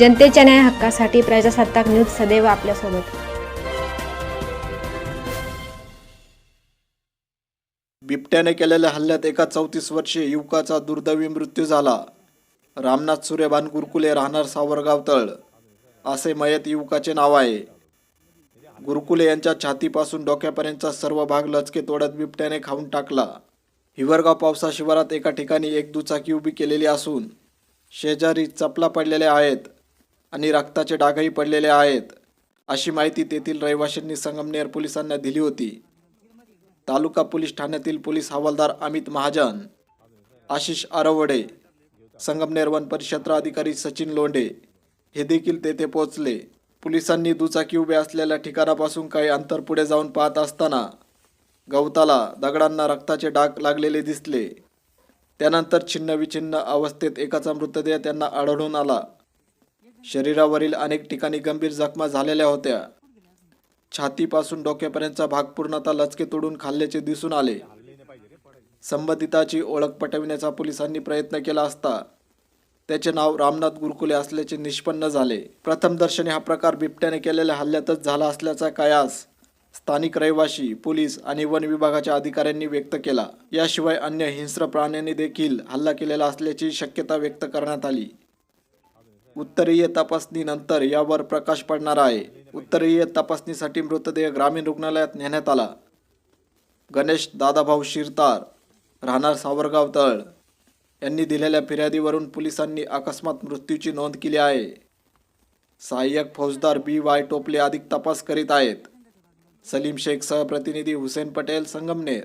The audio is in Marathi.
जनतेच्या न्याय हक्कासाठी प्रजासत्ताक न्यूज सदैव आपल्यासोबत. बिबट्याने केलेल्या हल्ल्यात एका चौतीस वर्षीय युवकाचा दुर्दैवी मृत्यू झाला. रामनाथ सूर्यभान गुरुकुले राहणार सावरगाव तळ. असे मयत युवकाचे नाव आहे. गुरुकुले यांच्या छातीपासून डोक्यापर्यंतचा सर्व भाग लचके तोडत बिबट्याने खाऊन टाकला. हिवरगाव पावसा शिवारात एका ठिकाणी एक दुचाकी उभी केलेली असून शेजारी चपला पडलेल्या आहेत. आणि रक्ताचे डागही पडलेले आहेत अशी माहिती तेथील रहिवाशांनी संगमनेर पोलिसांना दिली होती. तालुका पोलीस ठाण्यातील पोलीस हवालदार अमित महाजन आशिष आरवडे संगमनेर वन परिक्षेत्र अधिकारी सचिन लोंढे हे देखील तेथे पोहोचले. पोलिसांनी दुचाकी उभे असलेल्या ठिकाणापासून काही अंतर पुढे जाऊन पाहत असताना गवताला दगडांना रक्ताचे डाग लागलेले दिसले. त्यानंतर छिन्नविछिन्न अवस्थेत एकाचा मृतदेह त्यांना आढळून आला. शरीरावरील अनेक ठिकाणी गंभीर जखमा झालेल्या होत्या. छातीपासून डोक्यापर्यंतचा भाग पूर्णतः लचके तोडून खाल्ल्याचे दिसून आले. संबंधिताची ओळख पटविण्याचा पोलिसांनी प्रयत्न केला असता. त्याचे नाव रामनाथ गुरकुले असल्याचे निष्पन्न झाले. प्रथमदर्शनी हा प्रकार बिबट्याने केलेल्या हल्ल्यातच झाला असल्याचा कयास स्थानिक रहिवासी पोलीस आणि वन विभागाच्या अधिकाऱ्यांनी व्यक्त केला. याशिवाय अन्य हिंस्र प्राण्यांनी देखील हल्ला केलेला असल्याची शक्यता व्यक्त करण्यात आली. उत्तरीय तपासणीनंतर यावर प्रकाश पडणार आहे. उत्तरीय तपासणीसाठी मृतदेह ग्रामीण रुग्णालयात नेण्यात आला. गणेश दादाभाऊ शिरतार राहणार सावरगाव तळ. यांनी दिलेल्या फिर्यादीवरून पोलिसांनी अकस्मात मृत्यूची नोंद केली आहे. सहाय्यक फौजदार बी वाय टोपले अधिक तपास करीत आहेत. सलीम शेख सह प्रतिनिधी हुसेन पटेल संगमनेर.